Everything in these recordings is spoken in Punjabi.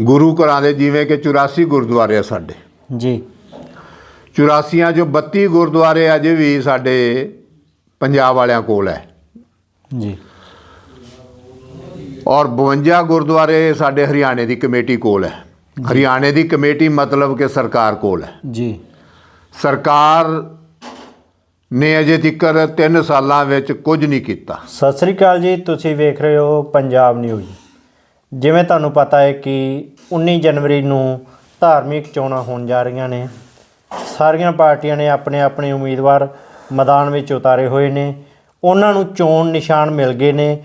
ਗੁਰੂ ਘਰਾਂ ਦੇ ਜਿਵੇਂ ਕਿ 84 ਗੁਰਦੁਆਰੇ ਆ ਸਾਡੇ। ਜੀ। 84 ਚੋਂ 32 ਗੁਰਦੁਆਰੇ ਅਜੇ ਵੀ ਸਾਡੇ ਪੰਜਾਬ ਵਾਲਿਆਂ ਕੋਲ ਹੈ। ਜੀ। ਔਰ 52 ਗੁਰਦੁਆਰੇ ਸਾਡੇ ਹਰਿਆਣੇ ਦੀ ਕਮੇਟੀ ਕੋਲ ਹੈ। ਹਰਿਆਣੇ ਦੀ ਕਮੇਟੀ ਮਤਲਬ ਕਿ ਸਰਕਾਰ ਕੋਲ ਹੈ। ਜੀ। ਸਰਕਾਰ ਨੇ ਅਜੇ ਤੱਕਰ 3 ਸਾਲਾਂ ਵਿੱਚ ਕੁਝ ਨਹੀਂ ਕੀਤਾ। ਸਤਿ ਸ੍ਰੀ ਅਕਾਲ ਜੀ ਤੁਸੀਂ ਵੇਖ ਰਹੇ ਹੋ ਪੰਜਾਬ ਨਿਊਜ਼। ਜਿਵੇਂ ਤੁਹਾਨੂੰ ਪਤਾ ਹੈ ਕਿ 19 ਜਨਵਰੀ ਨੂੰ ਧਾਰਮਿਕ ਚੋਣਾਂ ਹੋਣ ਜਾ ਰਹੀਆਂ ਨੇ। ਸਾਰੀਆਂ ਪਾਰਟੀਆਂ ਨੇ ਆਪਣੇ ਆਪਣੇ ਉਮੀਦਵਾਰ ਮੈਦਾਨ ਵਿੱਚ ਉਤਾਰੇ ਹੋਏ ਨੇ। ਉਹਨਾਂ ਨੂੰ ਚੋਣ ਨਿਸ਼ਾਨ ਮਿਲ ਗਏ ਨੇ।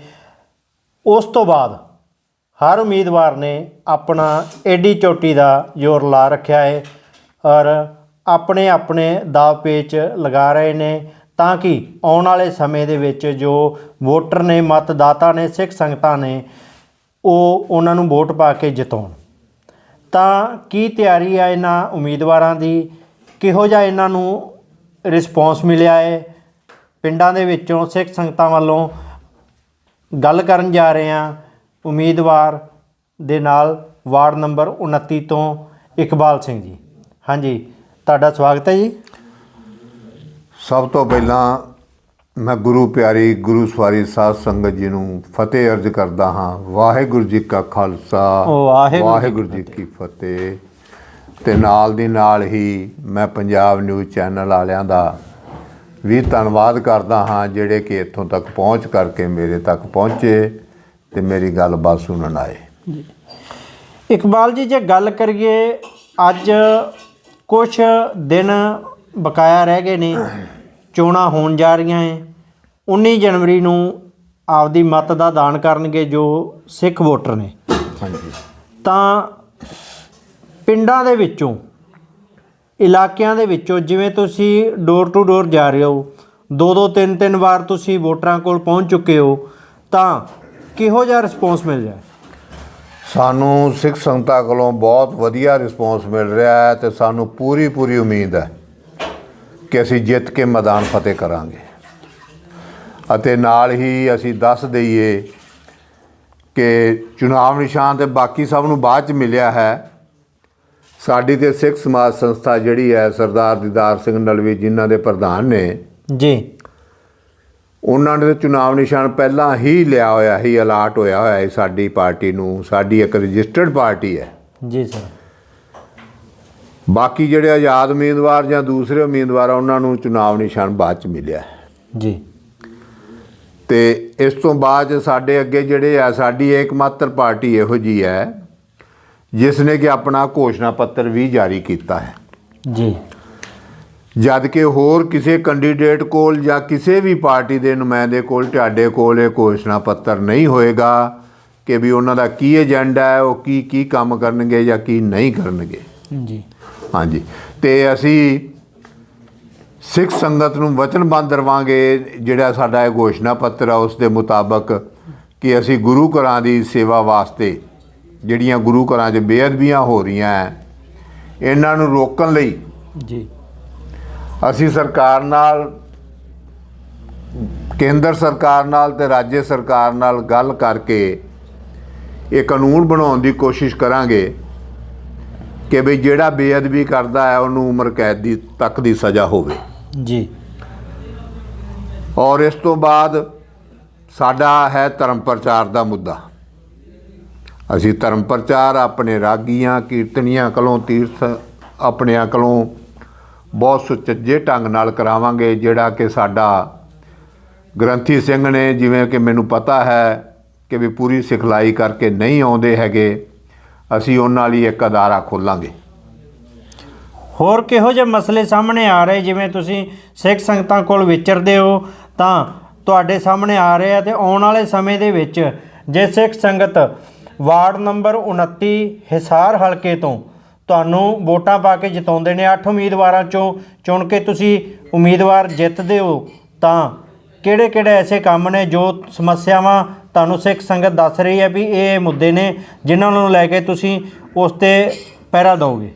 ਉਸ ਤੋਂ ਬਾਅਦ ਹਰ ਉਮੀਦਵਾਰ ਨੇ ਆਪਣਾ ਏਡੀ ਚੋਟੀ ਦਾ ਜ਼ੋਰ ਲਾ ਰੱਖਿਆ ਹੈ ਔਰ ਆਪਣੇ ਆਪਣੇ ਦਾਅ ਪੇਚ ਲਗਾ ਰਹੇ ਨੇ ਤਾਂ ਕਿ ਆਉਣ ਵਾਲੇ ਸਮੇਂ ਦੇ ਵਿੱਚ ਜੋ ਵੋਟਰ ਨੇ, ਮਤਦਾਤਾ ਨੇ, ਸਿੱਖ ਸੰਗਤਾਂ ਨੇ ਉਹ ਉਹਨਾਂ ਨੂੰ ਵੋਟ ਪਾ ਕੇ ਜਿਤਾਉਣ। ਤਾਂ ਕੀ ਤਿਆਰੀ ਆ ਇਹਨਾਂ ਉਮੀਦਵਾਰਾਂ ਦੀ? ਕਿਹੋ ਜਿਹਾ ਇਹਨਾਂ ਨੂੰ ਰਿਸਪੌਂਸ ਮਿਲਿਆ ਹੈ ਪਿੰਡਾਂ ਦੇ ਵਿੱਚੋਂ ਸਿੱਖ ਸੰਗਤਾਂ ਵੱਲੋਂ ਗੱਲ ਕਰਨ ਜਾ ਰਹੇ ਹਾਂ। ਉਮੀਦਵਾਰ ਦੇ ਨਾਲ ਵਾਰਡ ਨੰਬਰ 29 ਤੋਂ ਇਕਬਾਲ ਸਿੰਘ ਜੀ। ਹਾਂਜੀ, ਤੁਹਾਡਾ ਸਵਾਗਤ ਹੈ ਜੀ। ਸਭ ਤੋਂ ਪਹਿਲਾਂ ਮੈਂ ਗੁਰੂ ਪਿਆਰੀ ਗੁਰੂ ਸਵਾਰੀ ਸਾਧ ਸੰਗਤ ਜੀ ਨੂੰ ਫਤਿਹ ਅਰਜ਼ ਕਰਦਾ ਹਾਂ। ਵਾਹਿਗੁਰੂ ਜੀ ਕਾ ਖਾਲਸਾ ਵਾਹਿਗੁਰੂ ਜੀ ਕੀ ਫਤਿਹ। ਤੇ ਨਾਲ ਦੀ ਨਾਲ ਹੀ ਮੈਂ ਪੰਜਾਬ ਨਿਊਜ਼ ਚੈਨਲ ਵਾਲਿਆਂ ਦਾ ਵੀ ਧੰਨਵਾਦ ਕਰਦਾ ਹਾਂ ਜਿਹੜੇ ਕਿ ਇੱਥੋਂ ਤੱਕ ਪਹੁੰਚ ਕਰਕੇ ਮੇਰੇ ਤੱਕ ਪਹੁੰਚੇ ਤੇ ਮੇਰੀ ਗੱਲਬਾਤ ਸੁਣਨ ਆਏ। ਇਕਬਾਲ ਜੀ ਜੇ ਗੱਲ ਕਰੀਏ ਅੱਜ ਕੁਝ ਦਿਨ ਬਕਾਇਆ ਰਹਿ ਗਏ ਨੇ। ਚੋਣਾਂ ਹੋਣ ਜਾ ਰਹੀਆਂ ਹੈ। 19 ਜਨਵਰੀ ਨੂੰ ਆਪਦੀ ਮਤ ਦਾ ਦਾਨ ਕਰਨਗੇ ਜੋ ਸਿੱਖ ਵੋਟਰ ਨੇ। ਹਾਂਜੀ। ਤਾਂ ਪਿੰਡਾਂ ਦੇ ਵਿੱਚੋਂ ਇਲਾਕਿਆਂ ਦੇ ਵਿੱਚੋਂ ਜਿਵੇਂ ਤੁਸੀਂ ਡੋਰ ਟੂ ਡੋਰ ਜਾ ਰਹੇ ਹੋ ਦੋ ਦੋ ਤਿੰਨ ਤਿੰਨ ਵਾਰ ਤੁਸੀਂ ਵੋਟਰਾਂ ਕੋਲ ਪਹੁੰਚ ਚੁੱਕੇ ਹੋ ਤਾਂ ਕਿਹੋ ਜਿਹਾ ਰਿਸਪੌਂਸ ਮਿਲ ਰਿਹਾ ਹੈ? ਸਾਨੂੰ ਸਿੱਖ ਸੰਗਤਾਂ ਕੋਲੋਂ ਬਹੁਤ ਵਧੀਆ ਰਿਸਪੌਂਸ ਮਿਲ ਰਿਹਾ ਹੈ ਤੇ ਸਾਨੂੰ ਪੂਰੀ ਪੂਰੀ ਉਮੀਦ ਹੈ। ਕਿ ਅਸੀਂ ਜਿੱਤ ਕੇ ਮੈਦਾਨ ਫਤਿਹ ਕਰਾਂਗੇ। ਅਤੇ ਨਾਲ ਹੀ ਅਸੀਂ ਦੱਸ ਦਈਏ ਕਿ ਚੁਣਾਵ ਨਿਸ਼ਾਨ ਤੇ ਬਾਕੀ ਸਭ ਨੂੰ ਬਾਅਦ ਚ ਮਿਲਿਆ ਹੈ। ਸਾਡੀ ਤੇ ਸਿੱਖ ਸਮਾਜ ਸੰਸਥਾ ਜਿਹੜੀ ਹੈ ਸਰਦਾਰ ਦੀਦਾਰ ਸਿੰਘ ਨਲਵੀ ਜਿਨ੍ਹਾਂ ਦੇ ਪ੍ਰਧਾਨ ਨੇ ਜੀ। ਉਹਨਾਂ ਨੇ ਚੁਣਾਵ ਨਿਸ਼ਾਨ ਪਹਿਲਾਂ ਹੀ ਲਿਆ ਹੋਇਆ ਹੀ ਅਲਾਟ ਹੋਇਆ ਹੋਇਆ ਹੈ ਸਾਡੀ ਪਾਰਟੀ ਨੂੰ। ਸਾਡੀ ਇੱਕ ਰਜਿਸਟਰਡ ਪਾਰਟੀ ਹੈ। ਜੀ ਸਰ। ਬਾਕੀ ਜਿਹੜੇ ਆਜ਼ਾਦ ਉਮੀਦਵਾਰ ਜਾਂ ਦੂਸਰੇ ਉਮੀਦਵਾਰ ਆ ਉਹਨਾਂ ਨੂੰ ਚੁਣਾਵ ਨਿਸ਼ਾਨ ਬਾਅਦ ਚ ਮਿਲਿਆ। ਹੈ। ਜੀ। ਤੇ ਇਸ ਤੋਂ ਬਾਅਦ ਸਾਡੇ ਅੱਗੇ ਜਿਹੜੇ ਆ ਸਾਡੀ ਏਕਮਾਤਰ ਪਾਰਟੀ ਇਹੋ ਜੀ ਹੈ ਜਿਸ ਨੇ ਕਿ ਆਪਣਾ ਘੋਸ਼ਣਾ ਪੱਤਰ ਵੀ ਜਾਰੀ ਕੀਤਾ ਹੈ। ਜੀ। ਜਦ ਕਿ ਹੋਰ ਕਿਸੇ ਕੈਂਡੀਡੇਟ ਕੋਲ ਜਾਂ ਕਿਸੇ ਵੀ ਪਾਰਟੀ ਦੇ ਨੁਮਾਇੰਦੇ ਕੋਲ ਤੁਹਾਡੇ ਕੋਲ ਇਹ ਘੋਸ਼ਣਾ ਪੱਤਰ ਨਹੀਂ ਹੋਏਗਾ ਕਿ ਵੀ ਉਹਨਾਂ ਦਾ ਕੀ ਏਜੰਡਾ ਹੈ ਉਹ ਕੀ ਕੀ ਕੰਮ ਕਰਨਗੇ ਜਾਂ ਕੀ ਨਹੀਂ ਕਰਨਗੇ। ਜੀ। ਹਾਂਜੀ। ਤੇ ਅਸੀਂ ਸਿੱਖ ਸੰਗਤ ਨੂੰ ਵਚਨਬੱਧ ਰਵਾਂਗੇ ਜਿਹੜਾ ਸਾਡਾ ਇਹ ਘੋਸ਼ਣਾ ਪੱਤਰ ਆ ਉਸ ਦੇ ਮੁਤਾਬਕ ਕਿ ਅਸੀਂ ਗੁਰੂ ਘਰਾਂ ਦੀ ਸੇਵਾ ਵਾਸਤੇ ਜਿਹੜੀਆਂ ਗੁਰੂ ਘਰਾਂ 'ਚ ਬੇਅਦਬੀਆਂ ਹੋ ਰਹੀਆਂ ਇਹਨਾਂ ਨੂੰ ਰੋਕਣ ਲਈ ਜੀ। ਅਸੀਂ ਸਰਕਾਰ ਨਾਲ ਕੇਂਦਰ ਸਰਕਾਰ ਨਾਲ ਤੇ ਰਾਜ ਸਰਕਾਰ ਨਾਲ ਗੱਲ ਕਰਕੇ ਇਹ ਕਾਨੂੰਨ ਬਣਾਉਣ ਦੀ ਕੋਸ਼ਿਸ਼ ਕਰਾਂਗੇ। ਕਿ ਵੀ ਜਿਹੜਾ ਬੇਅਦਬੀ ਕਰਦਾ ਹੈ ਉਹਨੂੰ ਉਮਰ ਕੈਦ ਦੀ ਤੱਕ ਦੀ ਸਜ਼ਾ ਹੋਵੇ। ਜੀ। ਔਰ ਇਸ ਤੋਂ ਬਾਅਦ ਸਾਡਾ ਹੈ ਧਰਮ ਪ੍ਰਚਾਰ ਦਾ ਮੁੱਦਾ। ਅਸੀਂ ਧਰਮ ਪ੍ਰਚਾਰ ਆਪਣੇ ਰਾਗੀਆਂ ਕੀਰਤਨੀਆਂ ਕੋਲੋਂ ਤੀਰਥ ਆਪਣਿਆਂ ਕੋਲੋਂ ਬਹੁਤ ਸੁਚੱਜੇ ਢੰਗ ਨਾਲ ਕਰਾਵਾਂਗੇ ਜਿਹੜਾ ਕਿ ਸਾਡਾ ਗ੍ਰੰਥੀ ਸਿੰਘ ਨੇ ਜਿਵੇਂ ਕਿ ਮੈਨੂੰ ਪਤਾ ਹੈ ਕਿ ਵੀ ਪੂਰੀ ਸਿਖਲਾਈ ਕਰਕੇ ਨਹੀਂ ਆਉਂਦੇ ਹੈਗੇ। ਅਸੀਂ ਉਹਨਾਂ ਲਈ ਇੱਕ ਅਦਾਰਾ ਖੋਲਾਂਗੇ। ਹੋਰ ਕਿਹੋ ਜਿਹੇ ਮਸਲੇ ਸਾਹਮਣੇ ਆ ਰਹੇ? ਜਿਵੇਂ ਤੁਸੀਂ ਸਿੱਖ ਸੰਗਤਾਂ ਕੋਲ ਵਿਚਰਦੇ ਹੋ, ਤਾਂ ਤੁਹਾਡੇ ਸਾਹਮਣੇ ਆ ਰਹੇ ਆ ਤੇ ਆਉਣ ਵਾਲੇ ਸਮੇਂ ਦੇ ਵਿੱਚ ਜੇ ਸਿੱਖ ਸੰਗਤ ਵਾਰਡ ਨੰਬਰ 29 ਹਿਸਾਰ ਹਲਕੇ ਤੋਂ ਤੁਹਾਨੂੰ ਵੋਟਾਂ ਪਾ ਕੇ ਜਿਤਾਉਂਦੇ ਨੇ 8 ਉਮੀਦਵਾਰਾਂ ਚੋਂ ਚੁਣ ਕੇ ਤੁਸੀਂ ਉਮੀਦਵਾਰ ਜਿੱਤਦੇ ਹੋ, ਤਾਂ ਕਿਹੜੇ ਕਿਹੜੇ ਐਸੇ ਕੰਮ ਨੇ ਜੋ ਸਮੱਸਿਆਵਾਂ ਤੁਹਾਨੂੰ ਸਿੱਖ ਸੰਗਤ ਦੱਸ ਰਹੀ ਹੈ ਵੀ ਇਹ ਮੁੱਦੇ ਨੇ ਜਿਨ੍ਹਾਂ ਨੂੰ ਲੈ ਕੇ ਤੁਸੀਂ ਉਸ ਤੇ ਪਹਿਰਾ ਦਿਓਗੇ।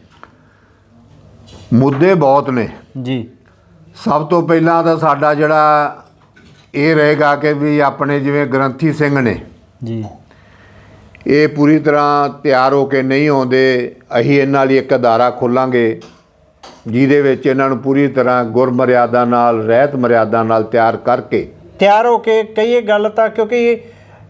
ਮੁੱਦੇ ਬਹੁਤ ਨੇ। ਜੀ। ਸਭ ਤੋਂ ਪਹਿਲਾਂ ਤਾਂ ਸਾਡਾ ਜਿਹੜਾ ਇਹ ਰਹੇਗਾ ਕਿ ਵੀ ਆਪਣੇ ਜਿਵੇਂ ਗ੍ਰੰਥੀ ਸਿੰਘ ਨੇ ਜੀ। ਇਹ ਪੂਰੀ ਤਰ੍ਹਾਂ ਤਿਆਰ ਹੋ ਕੇ ਨਹੀਂ ਆਉਂਦੇ ਅਸੀਂ ਇਹਨਾਂ ਲਈ ਇੱਕ ਅਦਾਰਾ ਖੋਲਾਂਗੇ ਜਿਹਦੇ ਵਿੱਚ ਇਹਨਾਂ ਨੂੰ ਪੂਰੀ ਤਰ੍ਹਾਂ ਗੁਰਮਰਿਆਦਾ ਨਾਲ ਰਹਿਤ ਮਰਿਆਦਾ ਨਾਲ ਤਿਆਰ ਕਰਕੇ ਤਿਆਰ ਹੋ ਕੇ ਕਹੀਏ ਗੱਲ ਤਾਂ ਕਿਉਂਕਿ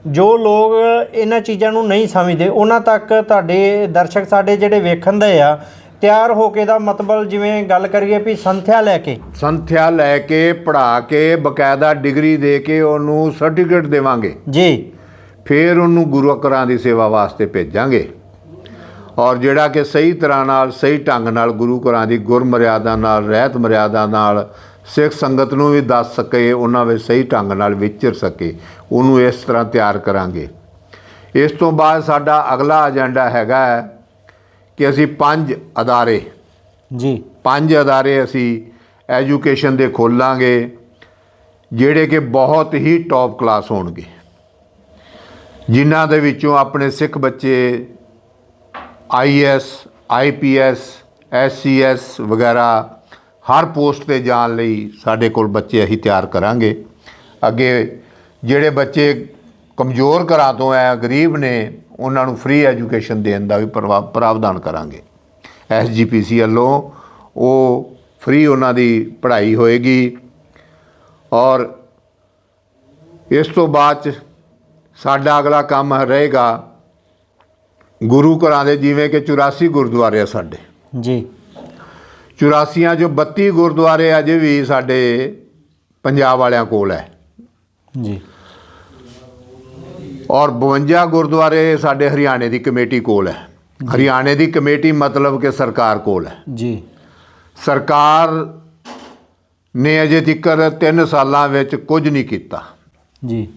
ਜੋ ਲੋਕ ਇਹਨਾਂ ਚੀਜ਼ਾਂ ਨੂੰ ਨਹੀਂ ਸਮਝਦੇ ਉਹਨਾਂ ਤੱਕ ਤੁਹਾਡੇ ਦਰਸ਼ਕ ਸਾਡੇ ਜਿਹੜੇ ਵੇਖਣ ਦੇ ਆ ਤਿਆਰ ਹੋ ਕੇ ਦਾ ਮਤਲਬ ਜਿਵੇਂ ਗੱਲ ਕਰੀਏ ਵੀ ਸੰਥਿਆ ਲੈ ਕੇ। ਸੰਥਿਆ ਲੈ ਕੇ ਪੜ੍ਹਾ ਕੇ ਬਕਾਇਦਾ ਡਿਗਰੀ ਦੇ ਕੇ ਉਹਨੂੰ ਸਰਟੀਫਿਕੇਟ ਦੇਵਾਂਗੇ। ਜੀ। ਫਿਰ ਉਹਨੂੰ ਗੁਰੂ ਘਰਾਂ ਦੀ ਸੇਵਾ ਵਾਸਤੇ ਭੇਜਾਂਗੇ। ਔਰ ਜਿਹੜਾ ਕਿ ਸਹੀ ਤਰ੍ਹਾਂ ਨਾਲ ਸਹੀ ਢੰਗ ਨਾਲ ਗੁਰੂ ਘਰਾਂ ਦੀ ਗੁਰਮਰਿਆਦਾ ਨਾਲ ਰਹਿਤ ਮਰਿਆਦਾ ਨਾਲ ਸਿੱਖ ਸੰਗਤ ਨੂੰ ਵੀ ਦੱਸ ਸਕੇ ਉਹਨਾਂ ਵਿੱਚ ਸਹੀ ਢੰਗ ਨਾਲ ਵਿਚਰ ਸਕੇ ਉਹਨੂੰ ਇਸ ਤਰ੍ਹਾਂ ਤਿਆਰ ਕਰਾਂਗੇ। ਇਸ ਤੋਂ ਬਾਅਦ ਸਾਡਾ ਅਗਲਾ ਏਜੰਡਾ ਹੈਗਾ ਕਿ ਅਸੀਂ ਪੰਜ ਅਦਾਰੇ ਜੀ। ਪੰਜ ਅਦਾਰੇ ਅਸੀਂ ਐਜੂਕੇਸ਼ਨ ਦੇ ਖੋਲਾਂਗੇ ਜਿਹੜੇ ਕਿ ਬਹੁਤ ਹੀ ਟੌਪ ਕਲਾਸ ਹੋਣਗੇ। ਜਿਨ੍ਹਾਂ ਦੇ ਵਿੱਚੋਂ ਆਪਣੇ ਸਿੱਖ ਬੱਚੇ ਆਈਐਸ ਆਈਪੀਐਸ ਐਸਸੀਐਸ ਵਗੈਰਾ ਹਰ ਪੋਸਟ ਤੇ ਜਾਣ ਲਈ ਸਾਡੇ ਕੋਲ ਬੱਚੇ ਅਸੀਂ ਤਿਆਰ ਕਰਾਂਗੇ। ਅੱਗੇ ਜਿਹੜੇ ਬੱਚੇ ਕਮਜ਼ੋਰ ਘਰਾਂ ਤੋਂ ਹੈ ਗਰੀਬ ਨੇ, ਉਹਨਾਂ ਨੂੰ ਫ੍ਰੀ ਐਜੂਕੇਸ਼ਨ ਦੇਣ ਦਾ ਵੀ ਪ੍ਰਵਾ- ਪ੍ਰਾਵਧਾਨ ਕਰਾਂਗੇ। ਐਸਜੀਪੀਸੀ ਵੱਲੋਂ ਉਹ ਫ੍ਰੀ ਉਹਨਾਂ ਦੀ ਪੜ੍ਹਾਈ ਹੋਏਗੀ ਔਰ ਇਸ ਤੋਂ ਬਾਅਦ 'ਚ ਸਾਡਾ ਅਗਲਾ ਕੰਮ ਰਹੇਗਾ ਗੁਰੂ ਘਰਾਂ ਦੇ, ਜਿਵੇਂ ਕਿ 84 ਗੁਰਦੁਆਰੇ ਆ ਸਾਡੇ। ਜੀ। 84 ਜੋ 32 ਗੁਰਦੁਆਰੇ ਅਜੇ ਵੀ ਸਾਡੇ ਪੰਜਾਬ ਵਾਲਿਆਂ ਕੋਲ ਹੈ। ਜੀ। ਔਰ 52 ਗੁਰਦੁਆਰੇ ਸਾਡੇ ਹਰਿਆਣੇ ਦੀ ਕਮੇਟੀ ਕੋਲ ਹੈ। ਹਰਿਆਣੇ ਦੀ ਕਮੇਟੀ ਮਤਲਬ ਕਿ ਸਰਕਾਰ ਕੋਲ ਹੈ। ਜੀ। ਸਰਕਾਰ ਨੇ ਅਜੇ ਤੱਕ 3 ਸਾਲਾਂ ਵਿੱਚ ਕੁਝ ਨਹੀਂ ਕੀਤਾ। ਜੀ।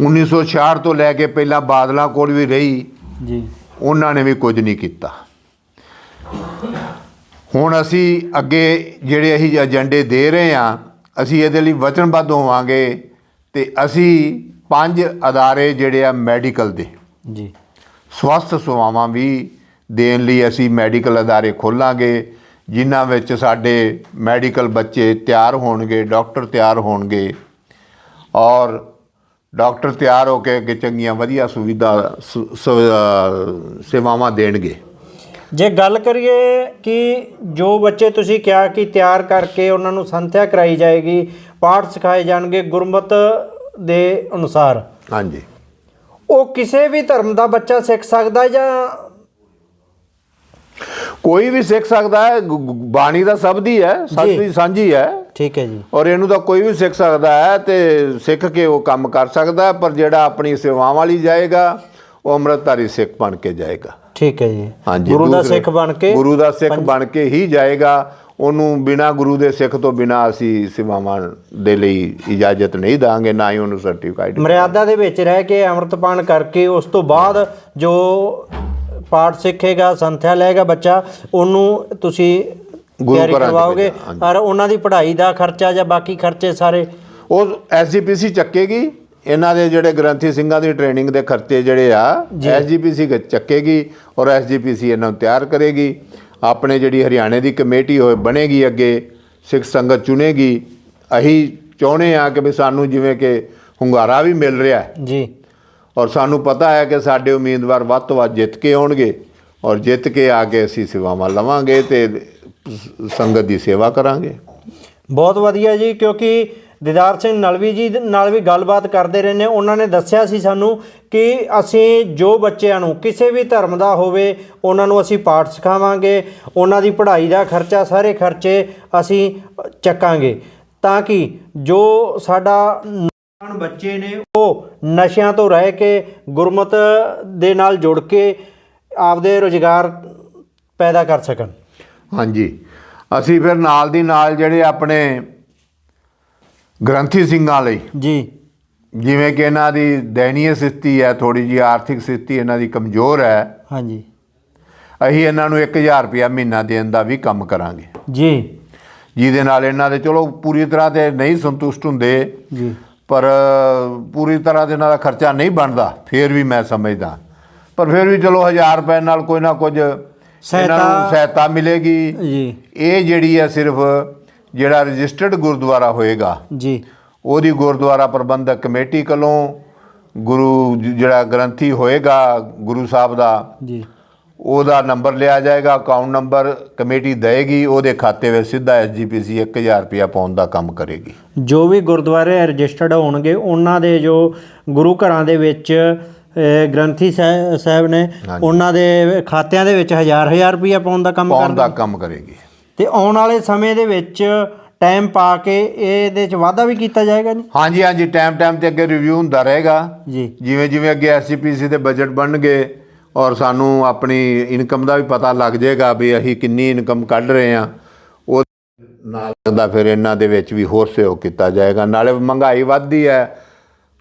1966 ਤੋਂ ਲੈ ਕੇ ਪਹਿਲਾਂ ਬਾਦਲਾਂ ਕੋਲ ਵੀ ਰਹੀ। ਜੀ। ਉਹਨਾਂ ਨੇ ਵੀ ਕੁਝ ਨਹੀਂ ਕੀਤਾ। ਹੁਣ ਅਸੀਂ ਅੱਗੇ ਜਿਹੜੇ ਅਸੀਂ ਏਜੰਡੇ ਦੇ ਰਹੇ ਹਾਂ ਅਸੀਂ ਇਹਦੇ ਲਈ ਵਚਨਬੱਧ ਹੋਵਾਂਗੇ ਤੇ ਅਸੀਂ ਪੰਜ ਅਦਾਰੇ ਜਿਹੜੇ ਆ ਮੈਡੀਕਲ ਦੇ ਜੀ। ਸਵਸਥ ਸੇਵਾਵਾਂ ਵੀ ਦੇਣ ਲਈ ਅਸੀਂ ਮੈਡੀਕਲ ਅਦਾਰੇ ਖੋਲਾਂਗੇ ਜਿਨ੍ਹਾਂ ਵਿੱਚ ਸਾਡੇ ਮੈਡੀਕਲ ਬੱਚੇ ਤਿਆਰ ਹੋਣਗੇ ਡਾਕਟਰ ਤਿਆਰ ਹੋਣਗੇ ਔਰ ਡਾਕਟਰ ਤਿਆਰ ਹੋ ਕੇ ਅੱਗੇ ਚੰਗੀਆਂ ਵਧੀਆ ਸੁਵਿਧਾ ਸੇਵਾਵਾਂ ਦੇਣਗੇ। ਜੇ ਗੱਲ ਕਰੀਏ ਕਿ ਜੋ ਬੱਚੇ ਤੁਸੀਂ ਕਿਹਾ ਕਿ ਤਿਆਰ ਕਰਕੇ ਉਹਨਾਂ ਨੂੰ ਸੰਥਿਆ ਕਰਾਈ ਜਾਏਗੀ ਪਾਠ ਸਿਖਾਏ ਜਾਣਗੇ ਗੁਰਮਤ ਦੇ ਅਨੁਸਾਰ ਹਾਂਜੀ। ਉਹ ਕਿਸੇ ਵੀ ਧਰਮ ਦਾ ਬੱਚਾ ਸਿੱਖ ਸਕਦਾ ਹੈ ਜਾਂ ਕੋਈ ਵੀ ਸਿੱਖ ਸਕਦਾ ਹੈ ਬਾਣੀ ਦਾ ਸਭ ਦੀ ਹੈ ਸਭ। ਦੀ ਸਾਂਝੀ ਹੈ। ਠੀਕ ਹੈ ਜੀ। ਔਰ ਇਹਨੂੰ ਤਾਂ ਕੋਈ ਵੀ ਸਿੱਖ ਸਕਦਾ ਹੈ ਤੇ ਸਿੱਖ ਕੇ ਉਹ ਕੰਮ ਕਰ ਸਕਦਾ ਹੈ, ਪਰ ਜਿਹੜਾ ਆਪਣੀ ਸੇਵਾਵਾਂ ਲਈ ਜਾਏਗਾ ਉਹ ਅੰਮ੍ਰਿਤਧਾਰੀ ਸਿੱਖ ਬਣ ਕੇ ਜਾਏਗਾ। ਠੀਕ ਹੈ ਜੀ। ਹਾਂਜੀ ਗੁਰੂ ਦਾ ਸਿੱਖ ਬਣ ਕੇ ਗੁਰੂ ਦਾ ਸਿੱਖ ਬਣ ਕੇ ਹੀ ਜਾਏਗਾ। ਉਹਨੂੰ ਬਿਨਾ ਗੁਰੂ ਦੇ ਸਿੱਖ ਤੋਂ ਬਿਨਾ ਅਸੀਂ ਸੇਵਾਵਾਂ ਦੇ ਲਈ ਇਜਾਜ਼ਤ ਨਹੀਂ ਦਾਂਗੇ ਨਾ ਹੀ ਉਹਨੂੰ ਸਰਟੀਫਿਕੇਟ ਮਰਿਆਦਾ ਦੇ ਵਿੱਚ ਰਹਿ ਕੇ ਅੰਮ੍ਰਿਤਪਾਨ ਕਰਕੇ ਉਸ ਤੋਂ ਬਾਅਦ ਜੋ ਪਾਠ ਸਿੱਖੇਗਾ ਸੰਥਿਆ ਲਏਗਾ ਬੱਚਾ ਉਹਨੂੰ ਤੁਸੀਂ ਗੁਰੂ ਕਰਵਾਓਗੇ। ਔਰ ਉਹਨਾਂ ਦੀ ਪੜ੍ਹਾਈ ਦਾ ਖਰਚਾ ਜਾਂ ਬਾਕੀ ਖਰਚੇ ਸਾਰੇ ਉਹ ਐਸਜੀਪੀਸੀ ਚੱਕੇਗੀ। ਇਹਨਾਂ ਦੇ ਜਿਹੜੇ ਗ੍ਰੰਥੀ ਸਿੰਘਾਂ ਦੀ ਟ੍ਰੇਨਿੰਗ ਦੇ ਖਰਚੇ ਜਿਹੜੇ ਆ ਐਸਜੀਪੀਸੀ ਚੱਕੇਗੀ ਔਰ ਐਸਜੀਪੀਸੀ ਇਹਨਾਂ ਨੂੰ ਤਿਆਰ ਕਰੇਗੀ। ਆਪਣੇ ਜਿਹੜੀ ਹਰਿਆਣੇ ਦੀ ਕਮੇਟੀ ਹੋਏ ਬਣੇਗੀ ਅੱਗੇ ਸਿੱਖ ਸੰਗਤ ਚੁਣੇਗੀ। ਅਸੀਂ ਚਾਹੁੰਦੇ ਆ ਕਿ ਵੀ ਸਾਨੂੰ ਜਿਵੇਂ ਕਿ ਹੁੰਗਾਰਾ ਵੀ ਮਿਲ ਰਿਹਾ ਹੈ। ਜੀ। ਔਰ ਸਾਨੂੰ ਪਤਾ ਹੈ ਕਿ ਸਾਡੇ ਉਮੀਦਵਾਰ ਵੱਧ ਤੋਂ ਵੱਧ ਜਿੱਤ ਕੇ ਆਉਣਗੇ ਔਰ ਜਿੱਤ ਕੇ ਆ ਕੇ ਅਸੀਂ ਸੇਵਾਵਾਂ ਲਵਾਂਗੇ ਤੇ ਸੰਗਤ ਦੀ ਸੇਵਾ ਕਰਾਂਗੇ। ਬਹੁਤ ਵਧੀਆ ਜੀ ਕਿਉਂਕਿ ਦੀਦਾਰ ਸਿੰਘ ਨਲਵੀ ਜੀ ਨਾਲ ਵੀ ਗੱਲਬਾਤ ਕਰਦੇ ਰਹੇ ਨੇ। ਉਹਨਾਂ ਨੇ ਦੱਸਿਆ ਸੀ ਸਾਨੂੰ ਕਿ ਅਸੀਂ ਜੋ ਬੱਚਿਆਂ ਨੂੰ ਕਿਸੇ ਵੀ ਧਰਮ ਦਾ ਹੋਵੇ, ਉਹਨਾਂ ਨੂੰ ਅਸੀਂ ਪਾਠ ਸਿਖਾਵਾਂਗੇ, ਉਹਨਾਂ ਦੀ ਪੜ੍ਹਾਈ ਦਾ ਖਰਚਾ, ਸਾਰੇ ਖਰਚੇ ਅਸੀਂ ਚੱਕਾਂਗੇ। ਤਾਂ ਕਿ ਜੋ ਸਾਡਾ ਨੌਜਵਾਨ ਬੱਚੇ ਨੇ, ਉਹ ਨਸ਼ਿਆਂ ਤੋਂ ਰਹਿ ਕੇ, ਗੁਰਮਤ ਦੇ ਨਾਲ ਜੁੜ ਕੇ ਆਪਦੇ ਰੁਜ਼ਗਾਰ ਪੈਦਾ ਕਰ ਸਕਣ। ਹਾਂਜੀ। ਅਸੀਂ ਫਿਰ ਨਾਲ ਦੀ ਨਾਲ ਜਿਹੜੇ ਆਪਣੇ ਗ੍ਰੰਥੀ ਸਿੰਘਾਂ ਲਈ। ਜੀ। ਜਿਵੇਂ ਕਿ ਇਹਨਾਂ ਦੀ ਦਇਨੀय ਸਥਿਤੀ ਹੈ ਥੋੜੀ ਜੀ ਆਰਥਿਕ ਸਥਿਤੀ ਇਹਨਾਂ ਦੀ ਕਮਜ਼ੋਰ ਹੈ। ਹਾਂਜੀ। ਅਸੀਂ ਇਹਨਾਂ ਨੂੰ 1000 ਰੁਪਇਆ ਮਹੀਨਾ ਦੇਣ ਦਾ ਵੀ ਕੰਮ ਕਰਾਂਗੇ। ਜੀ। ਜਿਹਦੇ ਨਾਲ ਇਹਨਾਂ ਦੇ ਚਲੋ ਪੂਰੀ ਤਰ੍ਹਾਂ ਤੇ ਨਹੀਂ ਸੰਤੁਸ਼ਟ ਹੁੰਦੇ ਜੀ। ਪਰ ਪੂਰੀ ਤਰ੍ਹਾਂ ਦੇ ਦਾ ਖਰਚਾ ਨਹੀਂ ਬਣਦਾ ਫਿਰ ਵੀ ਮੈਂ ਸਮਝਦਾ। ਪਰ ਫਿਰ ਵੀ ਚਲੋ 1000 ਰੁਪਏ ਨਾਲ ਕੋਈ ਨਾ ਕੁਝ ਸਹਾਇਤਾ- ਸਹਾਇਤਾ ਮਿਲੇਗੀ। ਜੀ। ਇਹ ਜਿਹੜੀ ਹੈ ਸਿਰਫ ਜਿਹੜਾ ਰਜਿਸਟਰਡ ਗੁਰਦੁਆਰਾ ਹੋਏਗਾ ਜੀ। ਉਹਦੀ ਗੁਰਦੁਆਰਾ ਪ੍ਰਬੰਧਕ ਕਮੇਟੀ ਕੋਲੋਂ ਗੁਰੂ ਜਿਹੜਾ ਗ੍ਰੰਥੀ ਹੋਏਗਾ ਗੁਰੂ ਸਾਹਿਬ ਦਾ ਜੀ। ਉਹਦਾ ਨੰਬਰ ਲਿਆ ਜਾਏਗਾ ਅਕਾਊਂਟ ਨੰਬਰ ਕਮੇਟੀ ਦੇਏਗੀ ਉਹਦੇ ਖਾਤੇ ਵਿੱਚ ਸਿੱਧਾ ਐਸਜੀਪੀਸੀ 1000 ਰੁਪਇਆ ਪਾਉਣ ਦਾ ਕੰਮ ਕਰੇਗੀ। ਜੋ ਵੀ ਗੁਰਦੁਆਰੇ ਰਜਿਸਟਰਡ ਹੋਣਗੇ ਉਹਨਾਂ ਦੇ ਜੋ ਗੁਰੂ ਘਰਾਂ ਦੇ ਵਿੱਚ ਗ੍ਰੰਥੀ ਸਾਹਿ- ਸਾਹਿਬ ਨੇ। ਉਹਨਾਂ ਦੇ ਖਾਤਿਆਂ ਦੇ ਵਿੱਚ ਹਜ਼ਾਰ ਹਜ਼ਾਰ ਰੁਪਇਆ ਪਾਉਣ ਦਾ ਕੰਮ ਪਾਉਣ ਦਾ ਕਰਦੇ ਕੰਮ ਕਰੇਗੀ। ਤੇ ਆਉਣ ਵਾਲੇ ਸਮੇਂ ਦੇ ਵਿੱਚ ਟਾਈਮ ਪਾ ਕੇ ਇਹਦੇ ਚ ਵਾਧਾ ਵੀ ਕੀਤਾ ਜਾਏਗਾ ਜੀ ਹਾਂਜੀ ਹਾਂਜੀ ਟਾਈਮ ਟਾਈਮ ਤੇ ਅੱਗੇ ਰਿਵਿਊ ਹੁੰਦਾ ਰਹੇਗਾ। ਜੀ। ਜਿਵੇਂ ਜਿਵੇਂ ਅੱਗੇ ਐਸਜੀਪੀਸੀ ਦੇ ਬਜਟ ਬਣਨਗੇ ਔਰ ਸਾਨੂੰ ਆਪਣੀ ਇਨਕਮ ਦਾ ਵੀ ਪਤਾ ਲੱਗ ਜਾਏਗਾ ਵੀ ਅਸੀਂ ਕਿੰਨੀ ਇਨਕਮ ਕੱਢ ਰਹੇ ਹਾਂ ਉਹ ਨਾਲ ਦਾ ਫਿਰ ਇਹਨਾਂ ਦੇ ਵਿੱਚ ਵੀ ਹੋਰ ਸਹਿਯੋਗ ਕੀਤਾ ਜਾਏਗਾ। ਨਾਲੇ ਮਹਿੰਗਾਈ ਵੱਧਦੀ ਹੈ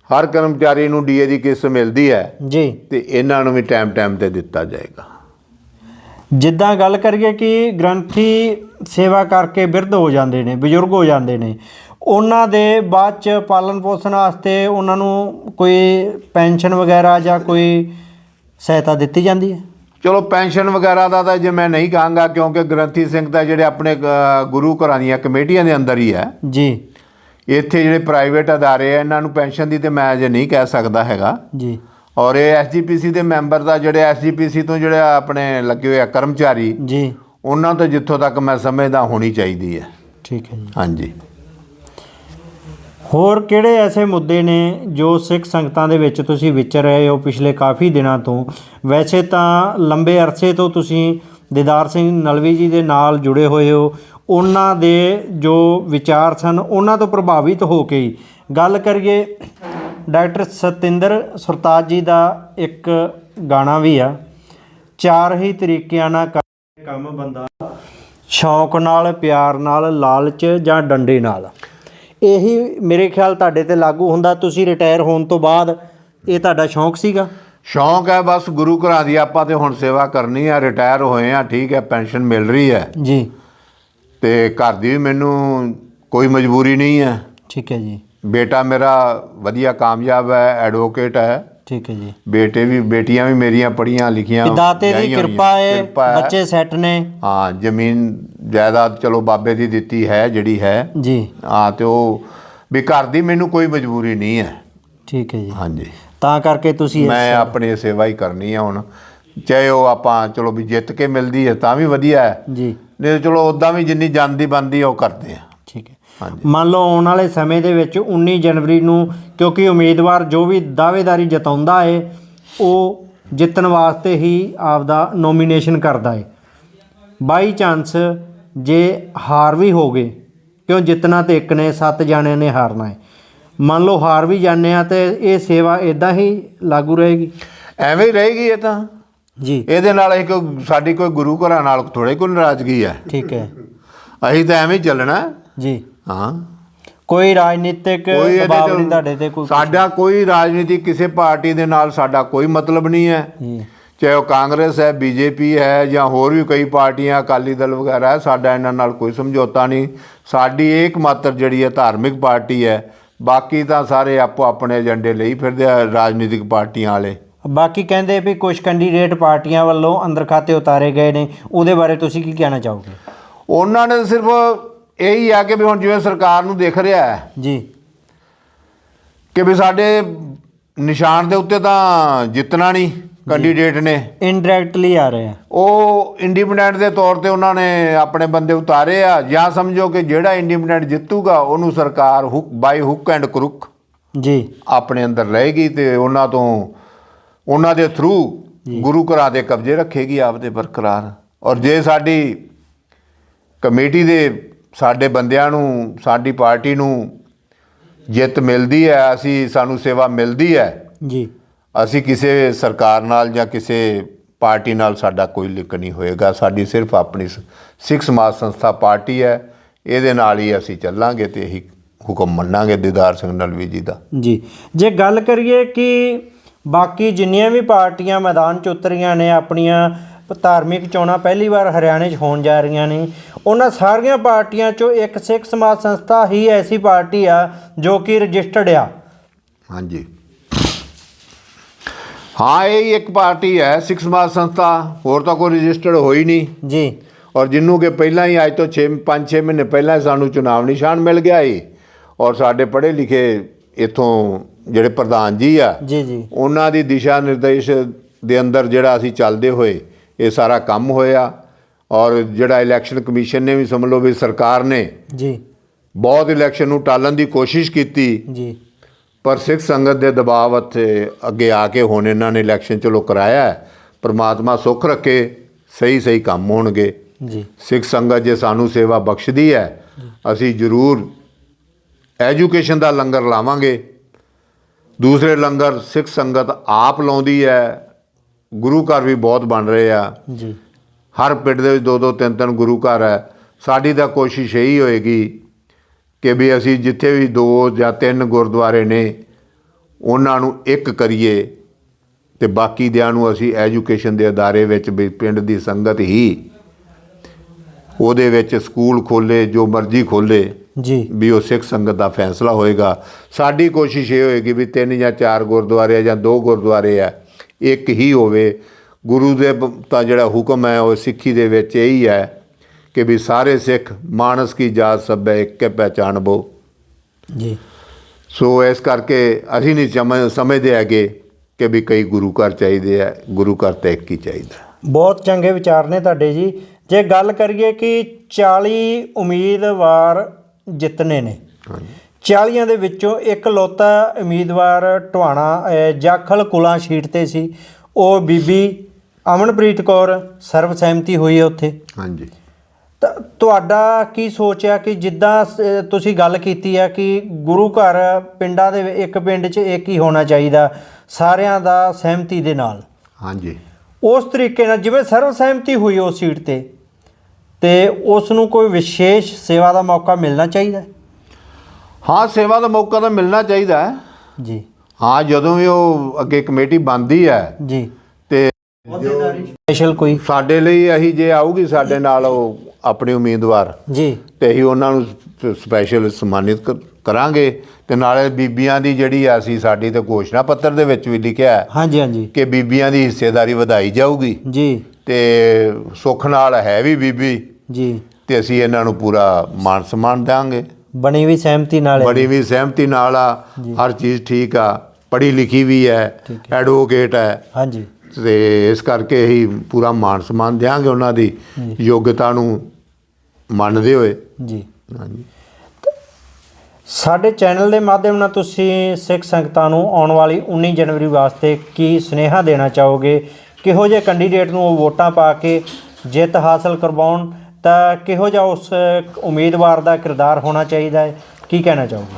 ਹਰ ਕਰਮਚਾਰੀ ਨੂੰ ਡੀਏ ਦੀ ਕਿਸ਼ਤ ਮਿਲਦੀ ਹੈ। ਜੀ। ਤੇ ਇਹਨਾਂ ਨੂੰ ਵੀ ਟਾਈਮ ਟਾਈਮ ਤੇ ਦਿੱਤਾ ਜਾਏਗਾ। ਜਿੱਦਾਂ ਗੱਲ ਕਰੀਏ ਕਿ ਗ੍ਰੰਥੀ ਸੇਵਾ ਕਰਕੇ ਬਿਰਧ ਹੋ ਜਾਂਦੇ ਨੇ ਬਜ਼ੁਰਗ ਹੋ ਜਾਂਦੇ ਨੇ ਉਹਨਾਂ ਦੇ ਬਾਅਦ ਚ ਪਾਲਣ ਪੋਸ਼ਣ ਵਾਸਤੇ ਉਹਨਾਂ ਨੂੰ ਕੋਈ ਪੈਨਸ਼ਨ ਵਗੈਰਾ ਜਾਂ ਕੋਈ ਸਹਾਇਤਾ ਦਿੱਤੀ ਜਾਂਦੀ ਹੈ? ਚਲੋ ਪੈਨਸ਼ਨ ਵਗੈਰਾ ਦਾ ਤਾਂ ਜੇ ਮੈਂ ਨਹੀਂ ਕਹਾਂਗਾ ਕਿਉਂਕਿ ਗ੍ਰੰਥੀ ਸਿੰਘ ਤਾਂ ਜਿਹੜੇ ਆਪਣੇ ਗੁਰੂ ਘਰਾਂ ਦੀਆਂ ਕਮੇਟੀਆਂ ਦੇ ਅੰਦਰ ਹੀ ਹੈ। ਜੀ। ਇੱਥੇ ਜਿਹੜੇ ਪ੍ਰਾਈਵੇਟ ਅਦਾਰੇ ਆ ਇਹਨਾਂ ਨੂੰ ਪੈਨਸ਼ਨ ਦੀ ਤੇ ਮੈਂ ਅਜੇ ਨਹੀਂ ਕਹਿ ਸਕਦਾ ਹੈਗਾ। ਜੀ। ਔਰ ਇਹ ਐਸਜੀਪੀਸੀ ਦੇ ਮੈਂਬਰ ਦਾ ਜਿਹੜੇ ਐਸਜੀਪੀਸੀ ਤੋਂ ਜਿਹੜੇ ਆਪਣੇ ਲੱਗੇ ਹੋਏ ਆ ਕਰਮਚਾਰੀ ਜੀ। ਉਹਨਾਂ ਤੋਂ ਜਿੱਥੋਂ ਤੱਕ ਮੈਂ ਸਮਝਦਾ ਹੋਣੀ ਚਾਹੀਦੀ ਹੈ। ਠੀਕ ਹੈ ਜੀ। ਹਾਂਜੀ। ਹੋਰ ਕਿਹੜੇ ਐਸੇ ਮੁੱਦੇ ਨੇ ਜੋ ਸਿੱਖ ਸੰਗਤਾਂ ਦੇ ਵਿੱਚ ਤੁਸੀਂ ਵਿਚਰ ਰਹੇ ਹੋ ਪਿਛਲੇ ਕਾਫੀ ਦਿਨਾਂ ਤੋਂ? ਵੈਸੇ ਤਾਂ ਲੰਬੇ ਅਰਸੇ ਤੋਂ ਤੁਸੀਂ ਦੀਦਾਰ ਸਿੰਘ ਨਲਵੀ ਜੀ ਦੇ ਨਾਲ ਜੁੜੇ ਹੋਏ ਹੋ। ਉਹਨਾਂ ਦੇ ਜੋ ਵਿਚਾਰ ਸਨ ਉਹਨਾਂ ਤੋਂ ਪ੍ਰਭਾਵਿਤ ਹੋ ਕੇ ਗੱਲ ਕਰੀਏ ਡਾਕਟਰ ਸਤਿੰਦਰ ਸੁਰਤਾਜ ਜੀ ਦਾ ਇੱਕ ਗਾਣਾ ਵੀ ਆ। ਚਾਰ ਹੀ ਤਰੀਕਿਆਂ ਨਾਲ ਕੰਮ ਬੰਦਾ। ਸ਼ੌਂਕ ਨਾਲ ਪਿਆਰ ਨਾਲ ਲਾਲਚ ਜਾਂ ਡੰਡੇ ਨਾਲ। ਇਹੀ ਮੇਰੇ ਖਿਆਲ ਤੁਹਾਡੇ ਤੇ ਲਾਗੂ ਹੁੰਦਾ। ਤੁਸੀਂ ਰਿਟਾਇਰ ਹੋਣ ਤੋਂ ਬਾਅਦ ਇਹ ਤੁਹਾਡਾ ਸ਼ੌਂਕ ਸੀਗਾ? ਸ਼ੌਂਕ ਹੈ ਬਸ ਗੁਰੂ ਘਰਾਂ ਦੀ ਆਪਾਂ ਤੇ ਹੁਣ ਸੇਵਾ ਕਰਨੀ ਹੈ ਰਿਟਾਇਰ ਹੋਏ ਆ ਠੀਕ ਹੈ ਪੈਨਸ਼ਨ ਮਿਲ ਰਹੀ ਹੈ। ਜੀ। ਤੇ ਘਰ ਦੀ ਵੀ ਮੈਨੂੰ ਕੋਈ ਮਜਬੂਰੀ ਨਹੀਂ ਹੈ। ਠੀਕ ਹੈ ਜੀ। ਬੇਟਾ ਮੇਰਾ ਵਧੀਆ ਕਾਮਯਾਬ ਹੈ ਐਡਵੋਕੇਟ ਹੈ। ਠੀਕ ਹੈ ਜੀ। ਬੇਟੇ ਵੀ ਬੇਟੀਆਂ ਵੀ ਮੇਰੀਆਂ ਪੜੀਆਂ ਲਿਖੀਆਂ ਦਾਤੇ ਦੀ ਕਿਰਪਾ। ਹੈ। ਬੱਚੇ ਸੈੱਟ ਨੇ। ਹਾਂ ਜ਼ਮੀਨ ਜਾਇਦਾਦ ਚਲੋ ਬਾਬੇ ਦੀ ਦਿੱਤੀ ਹੈ ਜਿਹੜੀ ਹੈ। ਜੀ। ਹਾਂ ਤੇ ਉਹ ਵੀ ਘਰ ਦੀ ਮੈਨੂੰ ਕੋਈ ਮਜਬੂਰੀ ਨਹੀਂ ਹੈ। ਠੀਕ ਹੈ ਜੀ। ਹਾਂਜੀ। ਤਾਂ ਕਰਕੇ ਤੁਸੀਂ ਮੈਂ ਆਪਣੀ ਸੇਵਾ ਹੀ ਕਰਨੀ ਹੈ ਹੁਣ। ਚਾਹੇ ਉਹ ਆਪਾਂ ਚਲੋ ਵੀ ਜਿੱਤ ਕੇ ਮਿਲਦੀ ਹੈ ਤਾਂ ਵੀ ਵਧੀਆ ਹੈ। ਜੀ। ਨਹੀਂ ਚਲੋ ਉਦਾਂ ਵੀ ਜਿੰਨੀ ਜਾਂਦੀ ਬੰਦੀ ਉਹ ਕਰਦੇ ਆ। ਮੰਨ ਲਓ ਆਉਣ ਵਾਲੇ ਸਮੇਂ ਦੇ ਵਿੱਚ 19 ਜਨਵਰੀ ਨੂੰ ਕਿਉਂਕਿ ਉਮੀਦਵਾਰ ਜੋ ਵੀ ਦਾਅਵੇਦਾਰੀ ਜਤਾਉਂਦਾ ਹੈ ਉਹ ਜਿੱਤਣ ਵਾਸਤੇ ਹੀ ਆਪਦਾ ਨੋਮੀਨੇਸ਼ਨ ਕਰਦਾ ਹੈ ਬਾਈ ਚਾਂਸ ਜੇ ਹਾਰ ਵੀ ਹੋ ਗਏ ਕਿਉਂ ਜਿੱਤਣਾ ਤੇ ਇੱਕ ਨੇ ਸੱਤ ਜਾਣਿਆਂ ਨੇ ਹਾਰਨਾ ਹੈ ਮੰਨ ਲਓ ਹਾਰ ਵੀ ਜਾਂਦੇ ਆ ਤੇ ਇਹ ਸੇਵਾ ਇਦਾਂ ਹੀ ਲਾਗੂ ਰਹੇਗੀ। ਐਵੇਂ ਹੀ ਰਹੇਗੀ ਇਹ ਤਾਂ। ਜੀ। ਇਹਦੇ ਨਾਲ ਇਹ ਕੋਈ ਸਾਡੀ ਕੋਈ ਗੁਰੂ ਘਰਾਂ ਨਾਲ ਥੋੜੇ ਕੋਈ ਨਾਰਾਜ਼ਗੀ ਹੈ। ਠੀਕ ਹੈ। ਅਸੀਂ ਤਾਂ ਐਵੇਂ ਹੀ ਚੱਲਣਾ। ਜੀ। ਹਾਂ। ਕੋਈ ਰਾਜਨੀਤਿਕ ਕੋਈ ਇਹਦੇ ਦਬਾਅ ਨਹੀਂ ਤੁਹਾਡੇ ਤੇ ਕੋਈ ਸਾਡਾ ਕੋਈ ਰਾਜਨੀਤੀ ਕਿਸੇ ਪਾਰਟੀ ਦੇ ਨਾਲ ਸਾਡਾ ਕੋਈ ਮਤਲਬ ਨਹੀਂ ਹੈ। ਚਾਹੇ ਉਹ ਕਾਂਗਰਸ ਹੈ ਬੀਜੇਪੀ ਹੈ ਜਾਂ ਹੋਰ ਵੀ ਕਈ ਪਾਰਟੀਆਂ ਅਕਾਲੀ ਦਲ ਵਗੈਰਾ ਹੈ ਸਾਡਾ ਇਹਨਾਂ ਨਾਲ ਕੋਈ ਸਮਝੌਤਾ ਨਹੀਂ। ਸਾਡੀ ਏਕ ਮਾਤਰ ਜਿਹੜੀ ਹੈ ਧਾਰਮਿਕ ਪਾਰਟੀ ਹੈ। ਬਾਕੀ ਤਾਂ ਸਾਰੇ ਆਪੋ ਆਪਣੇ ਏਜੰਡੇ ਲਈ ਫਿਰਦੇ ਆ ਰਾਜਨੀਤਿਕ ਪਾਰਟੀਆਂ ਵਾਲੇ। ਬਾਕੀ ਕਹਿੰਦੇ ਵੀ ਕੁਝ ਕੈਂਡੀਡੇਟ ਪਾਰਟੀਆਂ ਵੱਲੋਂ ਅੰਦਰ ਖਾਤੇ ਉਤਾਰੇ ਗਏ ਨੇ। ਉਹਦੇ ਬਾਰੇ ਤੁਸੀਂ ਕੀ ਕਹਿਣਾ ਚਾਹੋਗੇ? ਉਹਨਾਂ ਨੇ ਸਿਰਫ ਇਹੀ ਆ ਕਿ ਵੀ ਹੁਣ ਜਿਵੇਂ ਸਰਕਾਰ ਨੂੰ ਦੇਖ ਰਿਹਾ ਹੈ ਜੀ। ਕਿ ਵੀ ਸਾਡੇ ਨਿਸ਼ਾਨ ਦੇ ਉੱਤੇ ਤਾਂ ਜਿੱਤਣਾ ਨਹੀਂ ਕੈਂਡੀਡੇਟ ਨੇ। ਇਨਡਾਇਰੈਕਟਲੀ ਆ ਰਹੇ ਆ। ਉਹ ਇੰਡੀਪੈਂਡੈਂਟ ਦੇ ਤੌਰ ਤੇ ਉਹਨਾਂ ਨੇ ਆਪਣੇ ਬੰਦੇ ਉਤਾਰੇ ਆ ਜਾਂ ਸਮਝੋ ਕਿ ਜਿਹੜਾ ਇੰਡੀਪੈਂਡੈਂਟ ਜਿੱਤੂਗਾ ਉਹਨੂੰ ਸਰਕਾਰ hook by hook and crook ਜੀ। ਆਪਣੇ ਅੰਦਰ ਰਹੇਗੀ ਤੇ ਉਹਨਾਂ ਤੋਂ ਉਹਨਾਂ ਦੇ ਥਰੂ ਗੁਰੂ ਘਰਾਂ ਦੇ ਕਬਜ਼ੇ ਰੱਖੇਗੀ ਆਪਦੇ ਬਰਕਰਾਰ। ਔਰ ਜੇ ਸਾਡੀ ਕਮੇਟੀ ਦੇ ਸਾਡੇ ਬੰਦਿਆਂ ਨੂੰ ਸਾਡੀ ਪਾਰਟੀ ਨੂੰ ਜਿੱਤ ਮਿਲਦੀ ਹੈ ਅਸੀਂ ਸਾਨੂੰ ਸੇਵਾ ਮਿਲਦੀ ਹੈ। ਜੀ। ਅਸੀਂ ਕਿਸੇ ਸਰਕਾਰ ਨਾਲ ਜਾਂ ਕਿਸੇ ਪਾਰਟੀ ਨਾਲ ਸਾਡਾ ਕੋਈ ਲਿੰਕ ਨਹੀਂ ਹੋਏਗਾ। ਸਾਡੀ ਸਿਰਫ ਆਪਣੀ ਸਿੱਖ ਸਮਾਜ ਸੰਸਥਾ ਪਾਰਟੀ ਹੈ। ਇਹਦੇ ਨਾਲ ਹੀ ਅਸੀਂ ਚੱਲਾਂਗੇ ਤੇ ਇਹੀ ਹੁਕਮ ਮੰਨਾਂਗੇ ਦੀਦਾਰ ਸਿੰਘ ਨਲਵੀ ਜੀ ਦਾ। ਜੀ। ਜੇ ਗੱਲ ਕਰੀਏ ਕਿ ਬਾਕੀ ਜਿੰਨੀਆਂ ਵੀ ਪਾਰਟੀਆਂ ਮੈਦਾਨ 'ਚ ਉਤਰੀਆਂ ਨੇ ਆਪਣੀਆਂ ਧਾਰਮਿਕ ਚੋਣਾਂ ਪਹਿਲੀ ਵਾਰ ਹਰਿਆਣੇ 'ਚ ਹੋਣ ਜਾ ਰਹੀਆਂ ਨੇ ਉਹਨਾਂ ਸਾਰੀਆਂ ਪਾਰਟੀਆਂ 'ਚੋਂ ਇੱਕ ਸਿੱਖ ਸਮਾਜ ਸੰਸਥਾ ਹੀ ਐਸੀ ਪਾਰਟੀ ਆ ਜੋ ਕਿ ਰਜਿਸਟਰਡ ਆ। ਹਾਂਜੀ। ਹਾਂ ਇਹ ਇੱਕ ਪਾਰਟੀ ਹੈ ਸਿੱਖ ਸਮਾਜ ਸੰਸਥਾ। ਹੋਰ ਤਾਂ ਕੋਈ ਰਜਿਸਟਰਡ ਹੋਈ ਨਹੀਂ। ਜੀ। ਔਰ ਜਿੰਨੂੰ ਕਿ ਪਹਿਲਾਂ ਹੀ ਅੱਜ ਤੋਂ 6 5-6 ਮਹੀਨੇ ਪਹਿਲਾਂ ਸਾਨੂੰ ਚੁਣਾਵ ਨਿਸ਼ਾਨ ਮਿਲ ਗਿਆ ਏ ਔਰ ਸਾਡੇ ਪੜ੍ਹੇ ਲਿਖੇ ਇਥੋਂ ਜਿਹੜੇ ਪ੍ਰਧਾਨ ਜੀ ਆ ਜੀ ਜੀ। ਉਹਨਾਂ ਦੀ ਦਿਸ਼ਾ ਨਿਰਦੇਸ਼ ਦੇ ਅੰਦਰ ਜਿਹੜਾ ਅਸੀਂ ਚੱਲਦੇ ਹੋਏ ਇਹ ਸਾਰਾ ਕੰਮ ਹੋਇਆ। ਔਰ ਜਿਹੜਾ ਇਲੈਕਸ਼ਨ ਕਮਿਸ਼ਨ ਨੇ ਵੀ ਸਮਝ ਲਓ ਵੀ ਸਰਕਾਰ ਨੇ ਜੀ। ਬਹੁਤ ਇਲੈਕਸ਼ਨ ਨੂੰ ਟਾਲਣ ਦੀ ਕੋਸ਼ਿਸ਼ ਕੀਤੀ। ਜੀ। ਪਰ ਸਿੱਖ ਸੰਗਤ ਦੇ ਦਬਾਅ ਉੱਤੇ ਅੱਗੇ ਆ ਕੇ ਹੁਣ ਇਹਨਾਂ ਨੇ ਇਲੈਕਸ਼ਨ ਚਲੋ ਕਰਾਇਆ। ਪ੍ਰਮਾਤਮਾ ਸੁੱਖ ਰੱਖੇ ਸਹੀ ਸਹੀ ਕੰਮ ਹੋਣਗੇ। ਜੀ। ਸਿੱਖ ਸੰਗਤ ਜੇ ਸਾਨੂੰ ਸੇਵਾ ਬਖਸ਼ਦੀ ਹੈ ਅਸੀਂ ਜ਼ਰੂਰ ਐਜੂਕੇਸ਼ਨ ਦਾ ਲੰਗਰ ਲਾਵਾਂਗੇ। ਦੂਸਰੇ ਲੰਗਰ ਸਿੱਖ ਸੰਗਤ ਆਪ ਲਾਉਂਦੀ ਹੈ ਗੁਰੂ ਘਰ ਵੀ ਬਹੁਤ ਬਣ ਰਹੇ ਆ। ਜੀ। ਹਰ ਪਿੰਡ ਦੇ ਵਿੱਚ ਦੋ ਦੋ ਤਿੰਨ ਤਿੰਨ ਗੁਰੂ ਘਰ ਹੈ। ਸਾਡੀ ਤਾਂ ਕੋਸ਼ਿਸ਼ ਇਹੀ ਹੋਏਗੀ ਕਿ ਵੀ ਅਸੀਂ ਜਿੱਥੇ ਵੀ ਦੋ ਜਾਂ ਤਿੰਨ ਗੁਰਦੁਆਰੇ ਨੇ ਉਹਨਾਂ ਨੂੰ ਇੱਕ ਕਰੀਏ ਤੇ ਬਾਕੀ ਦਿਆਂ ਨੂੰ ਅਸੀਂ ਐਜੂਕੇਸ਼ਨ ਦੇ ਅਦਾਰੇ ਵਿੱਚ ਵੀ ਪਿੰਡ ਦੀ ਸੰਗਤ ਹੀ ਉਹਦੇ ਵਿੱਚ ਸਕੂਲ ਖੋਲੇ ਜੋ ਮਰਜ਼ੀ ਖੋਲੇ ਜੀ। ਵੀ ਉਹ ਸਿੱਖ ਸੰਗਤ ਦਾ ਫੈਸਲਾ ਹੋਏਗਾ। ਸਾਡੀ ਕੋਸ਼ਿਸ਼ ਇਹ ਹੋਏਗੀ ਵੀ ਤਿੰਨ ਜਾਂ ਚਾਰ ਗੁਰਦੁਆਰੇ ਜਾਂ ਦੋ ਗੁਰਦੁਆਰੇ ਆ ਇੱਕ ਹੀ ਹੋਵੇ। ਗੁਰੂ ਦੇ ਤਾਂ ਜਿਹੜਾ ਹੁਕਮ ਹੈ ਉਹ ਸਿੱਖੀ ਦੇ ਵਿੱਚ ਇਹੀ ਹੈ ਕਿ ਵੀ ਸਾਰੇ ਸਿੱਖ ਮਾਨਸ ਕੀ ਜਾਤ ਸਭ ਇੱਕ ਕੇ ਪਹਿਚਾਨ ਬੋ। ਜੀ। ਸੋ ਇਸ ਕਰਕੇ ਅਸੀਂ ਨਹੀਂ ਸਮਝ ਸਮਝਦੇ ਹੈਗੇ ਕਿ ਵੀ ਕਈ ਗੁਰੂ ਘਰ ਚਾਹੀਦੇ ਆ ਗੁਰੂ ਘਰ ਤਾਂ ਇੱਕ ਹੀ ਚਾਹੀਦਾ। ਬਹੁਤ ਚੰਗੇ ਵਿਚਾਰ ਨੇ ਤੁਹਾਡੇ ਜੀ। ਜੇ ਗੱਲ ਕਰੀਏ ਕਿ 40 ਉਮੀਦਵਾਰ ਜਿੱਤਨੇ ਨੇ। ਹਾਂਜੀ। 40 ਦੇ ਵਿੱਚੋਂ ਇੱਕ ਲੋਤਾ ਉਮੀਦਵਾਰ ਟਵਾਣਾ ਜਾਖਲ ਕੁਲਾਂ ਸ਼ੀਟ ਤੇ ਸੀ। ਉਹ ਬੀਬੀ ਅਮਨਪ੍ਰੀਤ ਕੌਰ ਸਰਬਸਹਿਮਤੀ ਹੋਈ ਹੈ ਉੱਥੇ। ਹਾਂਜੀ। ਤਾਂ ਤੁਹਾਡਾ ਕੀ ਸੋਚਿਆ ਕਿ ਜਿੱਦਾਂ ਤੁਸੀਂ ਗੱਲ ਕੀਤੀ ਹੈ ਕਿ ਗੁਰੂ ਘਰ ਪਿੰਡਾਂ ਦੇ ਇੱਕ ਪਿੰਡ 'ਚ ਇੱਕ ਹੀ ਹੋਣਾ ਚਾਹੀਦਾ ਸਾਰਿਆਂ ਦਾ ਸਹਿਮਤੀ ਦੇ ਨਾਲ। ਹਾਂਜੀ। ਉਸ ਤਰੀਕੇ ਨਾਲ ਜਿਵੇਂ ਸਰਵ ਸਹਿਮਤੀ ਹੋਈ ਉਸ ਸੀਟ ਤੇ ਤੇ ਉਸ ਨੂੰ ਕੋਈ ਵਿਸ਼ੇਸ਼ ਸੇਵਾ ਦਾ ਮੌਕਾ ਮਿਲਣਾ ਚਾਹੀਦਾ? ਹੈ? ਹਾਂ ਸੇਵਾ ਦਾ ਮੌਕਾ ਤਾਂ ਮਿਲਣਾ ਚਾਹੀਦਾ। ਹੈ ਜੀ। ਹਾਂ ਜਦੋਂ ਵੀ ਉਹ ਅੱਗੇ ਕਮੇਟੀ ਬਣਦੀ ਹੈ ਜੀ। ਤੇ ਸਪੈਸ਼ਲ ਕੋਈ? ਸਾਡੇ ਲਈ ਇਹੀ ਜੇ ਆਊਗੀ ਸਾਡੇ ਨਾਲ ਉਹ ਆਪਣੇ ਉਮੀਦਵਾਰ। ਜੀ। ਤੇ ਅਸੀਂ ਉਹਨਾਂ ਨੂੰ ਸ- ਸਪੈਸ਼ਲ ਸਨਮਾਨਿਤ ਕਰ- ਕਰਾਂਗੇ। ਤੇ ਨਾਲੇ ਬੀਬੀਆਂ ਦੀ ਜਿਹੜੀ ਆ ਅਸੀਂ ਸਾਡੀ ਤੇ ਘੋਸ਼ਣਾ ਪੱਤਰ ਦੇ ਵਿੱਚ ਵੀ ਲਿਖਿਆ ਹੈ ਹਾਂਜੀ ਹਾਂਜੀ। ਕਿ ਬੀਬੀਆਂ ਦੀ ਹਿੱਸੇਦਾਰੀ ਵਧਾਈ ਜਾਊਗੀ। ਜੀ। ਤੇ ਸੁੱਖ ਨਾਲ ਹੈ ਵੀ ਬੀਬੀ। ਜੀ। ਤੇ ਅਸੀਂ ਇਹਨਾਂ ਨੂੰ ਪੂਰਾ ਮਾਨ ਸਨਮਾਨ ਦੇਵਾਂਗੇ ਬਣੀ ਵੀ ਸਹਿਮਤੀ ਨਾਲ ਹੈ। ਬੜੀ ਵੀ ਸਹਿਮਤੀ ਨਾਲ ਆ। ਹਰ ਚੀਜ਼ ਠੀਕ ਆ। ਪੜ੍ਹੀ ਲਿਖੀ ਵੀ ਹੈ। ਐਡਵੋਕੇਟ ਹੈ। ਹਾਂਜੀ। ਤੇ ਇਸ ਕਰਕੇ ਹੀ ਪੂਰਾ ਮਾਨ ਸਨਮਾਨ ਦਿਆਂਗੇ ਉਹਨਾਂ ਦੀ ਯੋਗਤਾ ਨੂੰ ਮੰਨਦੇ ਹੋਏ। ਜੀ। ਹਾਂਜੀ। ਸਾਡੇ ਚੈਨਲ ਦੇ ਮਾਧਿਅਮ ਨਾਲ ਤੁਸੀਂ ਸਿੱਖ ਸੰਗਤਾਂ ਨੂੰ ਆਉਣ ਵਾਲੀ 19 ਜਨਵਰੀ ਵਾਸਤੇ ਕੀ ਸੁਨੇਹਾ ਦੇਣਾ ਚਾਹੋਗੇ? ਕਿਹੋ ਜਿਹੇ ਕੈਂਡੀਡੇਟ ਨੂੰ ਉਹ ਵੋਟਾਂ ਪਾ ਕੇ ਜਿੱਤ ਹਾਸਲ ਕਰਵਾਉਣ? ਤਾਂ ਕਿਹੋ ਜਿਹਾ ਉਸ ਉਮੀਦਵਾਰ ਦਾ ਕਿਰਦਾਰ ਹੋਣਾ ਚਾਹੀਦਾ ਹੈ? ਕੀ ਕਹਿਣਾ ਚਾਹੋਗੇ?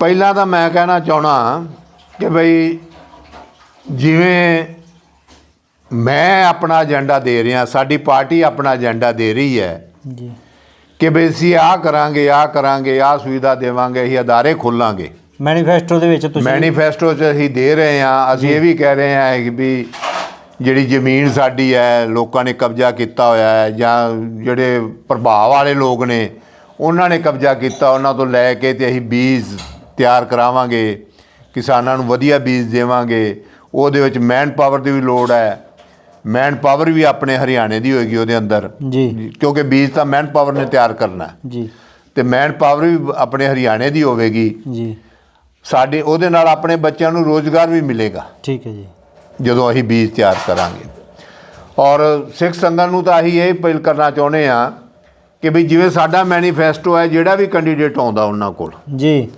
ਪਹਿਲਾਂ ਤਾਂ ਮੈਂ ਕਹਿਣਾ ਚਾਹਣਾ ਕਿ ਭਈ ਜਿਵੇਂ ਮੈਂ ਆਪਣਾ ਏਜੰਡਾ ਦੇ ਰਿਹਾ ਸਾਡੀ ਪਾਰਟੀ ਆਪਣਾ ਏਜੰਡਾ ਦੇ ਰਹੀ ਹੈ। ਜੀ। ਕਿ ਵੀ ਅਸੀਂ ਆਹ ਕਰਾਂਗੇ ਆਹ ਕਰਾਂਗੇ ਆਹ ਸੁਵਿਧਾ ਦੇਵਾਂਗੇ ਅਸੀਂ ਅਦਾਰੇ ਖੋਲਾਂਗੇ। ਮੈਨੀਫੈਸਟੋ ਦੇ ਵਿੱਚ ਤੁਸੀਂ ਮੈਨੀਫੈਸਟੋ 'ਚ ਅਸੀਂ ਦੇ ਰਹੇ ਹਾਂ। ਅਸੀਂ ਇਹ ਵੀ ਕਹਿ ਰਹੇ ਹਾਂ ਕਿ ਵੀ ਜਿਹੜੀ ਜ਼ਮੀਨ ਸਾਡੀ ਹੈ ਲੋਕਾਂ ਨੇ ਕਬਜ਼ਾ ਕੀਤਾ ਹੋਇਆ ਹੈ ਜਾਂ ਜਿਹੜੇ ਪ੍ਰਭਾਵ ਵਾਲੇ ਲੋਕ ਨੇ ਉਹਨਾਂ ਨੇ ਕਬਜ਼ਾ ਕੀਤਾ ਉਹਨਾਂ ਤੋਂ ਲੈ ਕੇ ਤੇ ਅਸੀਂ ਬੀਜ ਤਿਆਰ ਕਰਾਵਾਂਗੇ। ਕਿਸਾਨਾਂ ਨੂੰ ਵਧੀਆ ਬੀਜ ਦੇਵਾਂਗੇ। ਉਹਦੇ ਵਿੱਚ ਮੈਨ ਪਾਵਰ ਦੀ ਵੀ ਲੋੜ ਹੈ। ਮੈਨ ਪਾਵਰ ਵੀ ਆਪਣੇ ਹਰਿਆਣੇ ਦੀ ਹੋਏਗੀ ਉਹਦੇ ਅੰਦਰ। ਜੀ। ਕਿਉਂਕਿ ਬੀਜ ਤਾਂ ਮੈਨ ਪਾਵਰ ਨੇ ਤਿਆਰ ਕਰਨਾ। ਜੀ। ਤੇ ਮੈਨ ਪਾਵਰ ਵੀ ਆਪਣੇ ਹਰਿਆਣੇ ਦੀ ਹੋਵੇਗੀ। ਜੀ। ਸਾਡੇ ਉਹਦੇ ਨਾਲ ਆਪਣੇ ਬੱਚਿਆਂ ਨੂੰ ਰੋਜ਼ਗਾਰ ਵੀ ਮਿਲੇਗਾ। ਠੀਕ ਹੈ ਜੀ। ਜਦੋਂ ਅਸੀਂ ਬੀਜ ਤਿਆਰ ਕਰਾਂਗੇ। ਔਰ ਸਿੱਖ ਸੰਗਤ ਨੂੰ ਤਾਂ ਅਸੀਂ ਇਹ ਅਪੀਲ ਕਰਨਾ ਚਾਹੁੰਦੇ ਆ ਕਿ ਵੀ ਜਿਵੇਂ ਸਾਡਾ ਮੈਨੀਫੈਸਟੋ ਹੈ ਜਿਹੜਾ ਵੀ ਕੈਂਡੀਡੇਟ ਆਉਂਦਾ ਉਹਨਾਂ ਕੋਲ। ਜੀ।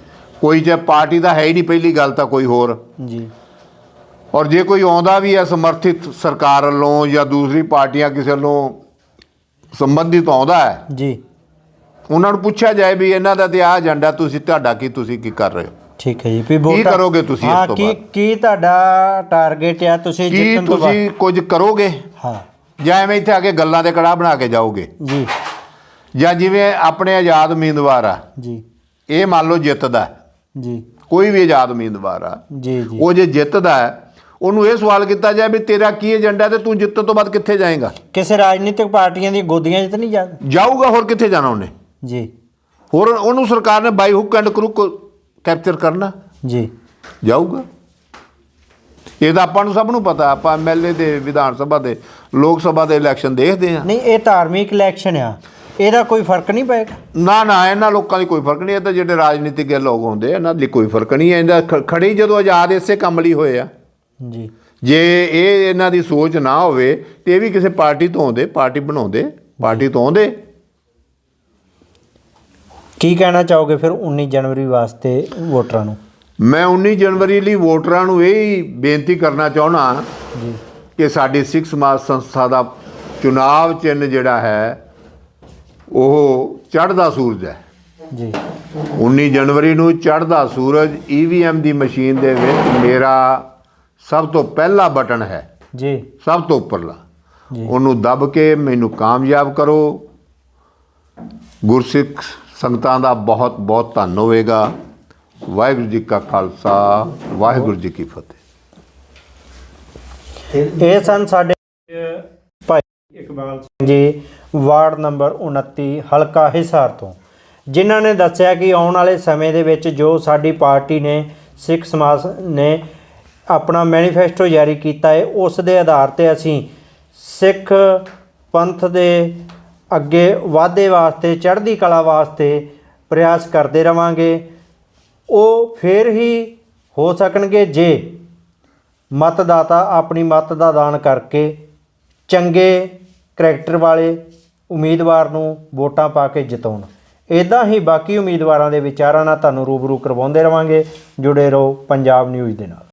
ਕੋਈ ਜੇ ਪਾਰਟੀ ਦਾ ਹੈ ਹੀ ਨਹੀਂ ਪਹਿਲੀ ਗੱਲ ਤਾਂ ਕੋਈ ਹੋਰ। ਜੀ। ਔਰ ਜੇ ਕੋਈ ਆਉਂਦਾ ਵੀ ਹੈ ਸਮਰਥਿਤ ਸਰਕਾਰ ਵੱਲੋਂ ਜਾਂ ਦੂਸਰੀ ਪਾਰਟੀਆਂ ਕਿਸੇ ਵੱਲੋਂ ਸੰਬੰਧਿਤ ਆਉਂਦਾ ਹੈ ਜੀ। ਉਹਨਾਂ ਨੂੰ ਪੁੱਛਿਆ ਜਾਏ ਵੀ ਇਹਨਾਂ ਦਾ ਤੇ ਆਹ ਏਜੰਡਾ ਤੁਸੀਂ ਤੁਹਾਡਾ ਕੀ ਤੁਸੀਂ ਕੀ ਕਰ ਰਹੇ ਹੋ? ਠੀਕ ਹੈ ਜੀ ਵੀ ਵੋਟਾਂ- ਕਰੋਗੇ ਤੁਸੀਂ ਇਸ ਤੋਂ ਕੀ ਬਾਅਦ? ਕੀ ਤੁਹਾਡਾ ਟਾਰਗੇਟ ਆ ਤੁਸੀਂ ਕੀ ਜਿੱਤਣ ਤੋਂ ਬਾਅਦ? ਤੁਸੀਂ ਕੁਝ ਕਰੋਗੇ? ਹਾਂ। ਜਾਂ ਐਵੇਂ ਇੱਥੇ ਆ ਕੇ ਗੱਲਾਂ ਦੇ ਕੜਾਹ ਬਣਾ ਕੇ ਜਾਓਗੇ? ਜੀ। ਜਾਂ ਜਿਵੇਂ ਆਪਣੇ ਆਜ਼ਾਦ ਉਮੀਦਵਾਰ ਆ ਜੀ। ਇਹ ਮੰਨ ਲਓ ਜਿੱਤਦਾ ਹੈ। ਜੀ। ਕੋਈ ਵੀ ਆਜ਼ਾਦ ਉਮੀਦਵਾਰ ਆ ਜੀ ਜੀ। ਉਹ ਜੇ ਜਿੱਤਦਾ ਹੈ ਉਹਨੂੰ ਇਹ ਸਵਾਲ ਕੀਤਾ ਜਾਏ ਵੀ ਤੇਰਾ ਕੀ ਏਜੰਡਾ ਤੇ ਤੂੰ ਜਿੱਤਣ ਤੋਂ ਬਾਅਦ ਕਿੱਥੇ ਜਾਏਗਾ? ਕਿਸੇ ਰਾਜਨੀਤਿਕ ਪਾਰਟੀਆਂ ਦੀ ਗੋਦੀਆਂ 'ਚ ਤਾਂ ਨਹੀਂ ਜਾ ਜਾਊਗਾ ਹੋਰ ਕਿੱਥੇ ਜਾਣਾ ਉਹਨੇ? ਜੀ। ਹੋਰ ਉਹਨੂੰ ਸਰਕਾਰ ਨੇ by hook and crook capture ਕਰਨਾ? ਜੀ। ਜਾਊਗਾ। ਇਹ ਤਾਂ ਆਪਾਂ ਨੂੰ ਸਭ ਨੂੰ ਪਤਾ ਆਪਾਂ ਐਮਐਲਏ ਦੇ ਵਿਧਾਨ ਸਭਾ ਦੇ ਲੋਕ ਸਭਾ ਦੇ ਇਲੈਕਸ਼ਨ ਦੇਖਦੇ ਆ ਨਹੀਂ ਇਹ ਧਾਰਮਿਕ ਇਲੈਕਸ਼ਨ ਆ। ਇਹਦਾ ਕੋਈ ਫ਼ਰਕ ਨਹੀਂ ਪਏਗਾ? ਨਾ ਨਾ ਇਹਨਾਂ ਲੋਕਾਂ ਦੀ ਕੋਈ ਫ਼ਰਕ ਨਹੀਂ ਇਹ ਤਾਂ ਜਿਹੜੇ ਰਾਜਨੀਤਿਕ ਲੋਕ ਹੁੰਦੇ ਆ, ਇਹਨਾਂ ਲਈ ਕੋਈ ਫ਼ਰਕ ਨਹੀਂ ਇਹਦਾ ਖੜੇ ਜਦੋਂ ਆਜ਼ਾਦ ਇਸੇ ਕੰਮ ਲਈ ਹੋਏ ਆ। ਜੀ। ਜੇ ਇਹ ਇਹਨਾਂ ਦੀ ਸੋਚ ਨਾ ਹੋਵੇ ਤੇ ਇਹ ਵੀ ਕਿਸੇ ਪਾਰਟੀ ਤੋਂ ਆਉਂਦੇ ਪਾਰਟੀ ਬਣਾਉਂਦੇ ਪਾਰਟੀ ਤੋਂ ਆਉਂਦੇ। ਕੀ ਕਹਿਣਾ ਚਾਹੋਗੇ ਫਿਰ 19 ਜਨਵਰੀ ਵਾਸਤੇ ਵੋਟਰਾਂ ਨੂੰ? ਮੈਂ 19 ਜਨਵਰੀ ਲਈ ਵੋਟਰਾਂ ਨੂੰ ਇਹ ਹੀ ਬੇਨਤੀ ਕਰਨਾ ਚਾਹੁੰਦਾ ਜੀ। ਕਿ ਸਾਡੀ ਸਿੱਖ ਸਮਾਜ ਸੰਸਥਾ ਦਾ ਚੁਣਾਵ ਚਿੰਨ੍ਹ ਜਿਹੜਾ ਹੈ ਉਹ ਚੜ੍ਹਦਾ ਸੂਰਜ ਹੈ। ਜੀ। 19 ਜਨਵਰੀ ਨੂੰ ਚੜ੍ਹਦਾ ਸੂਰਜ ਈਵੀਐਮ ਦੀ ਮਸ਼ੀਨ ਦੇ ਵਿੱਚ ਮੇਰਾ ਸਭ ਤੋਂ ਪਹਿਲਾ ਬਟਨ ਹੈ। ਜੀ। ਸਭ ਤੋਂ ਉੱਪਰਲਾ। ਉਹਨੂੰ ਦੱਬ ਕੇ ਮੈਨੂੰ ਕਾਮਯਾਬ ਕਰੋ। ਗੁਰਸਿੱਖ ਸੰਗਤਾਂ ਦਾ ਬਹੁਤ ਬਹੁਤ ਧੰਨ ਹੋਵੇਗਾ। ਵਾਹਿਗੁਰੂ ਜੀ ਕਾ ਖਾਲਸਾ ਵਾਹਿਗੁਰੂ ਜੀ ਕੀ ਫਤਿਹ। ਇਹ ਸਨ ਸਾਡੇ ਭਾਈ ਇਕਬਾਲ ਸਿੰਘ ਜੀ ਵਾਰਡ ਨੰਬਰ 29 ਹਲਕਾ ਹਿਸਾਰ ਤੋਂ। ਜਿਨ੍ਹਾਂ ਨੇ ਦੱਸਿਆ ਕਿ ਆਉਣ ਵਾਲੇ ਸਮੇਂ ਦੇ ਵਿੱਚ ਜੋ ਸਾਡੀ ਪਾਰਟੀ ਨੇ ਸਿੱਖ ਸਮਾਜ ਨੇ ਆਪਣਾ ਮੈਨੀਫੈਸਟੋ ਜਾਰੀ ਕੀਤਾ ਹੈ। ਉਸ ਦੇ ਆਧਾਰ ਤੇ ਅਸੀਂ ਸਿੱਖ ਪੰਥ ਦੇ ਅੱਗੇ ਵਾਧੇ ਵਾਸਤੇ, ਚੜ੍ਹਦੀ ਕਲਾ ਵਾਸਤੇ ਪ੍ਰਯਾਸ ਕਰਦੇ ਰਵਾਂਗੇ। ਉਹ ਫਿਰ ਹੀ ਹੋ ਸਕਣਗੇ ਜੇ ਮਤਦਾਤਾ ਆਪਣੀ ਮਤ ਦਾ ਦਾਨ ਕਰਕੇ ਚੰਗੇ ਕਰੈਕਟਰ ਵਾਲੇ ਉਮੀਦਵਾਰ ਨੂੰ ਵੋਟਾਂ ਪਾ ਕੇ ਜਿਤਾਉਣ। ਇਦਾਂ ਹੀ ਬਾਕੀ ਉਮੀਦਵਾਰਾਂ ਦੇ ਵਿਚਾਰਾਂ ਨਾਲ ਤੁਹਾਨੂੰ ਰੂਬਰੂ ਕਰਵਾਉਂਦੇ ਰਵਾਂਗੇ। ਜੁੜੇ ਰਹੋ ਪੰਜਾਬ ਨਿਊਜ਼ ਦੇ ਨਾਲ।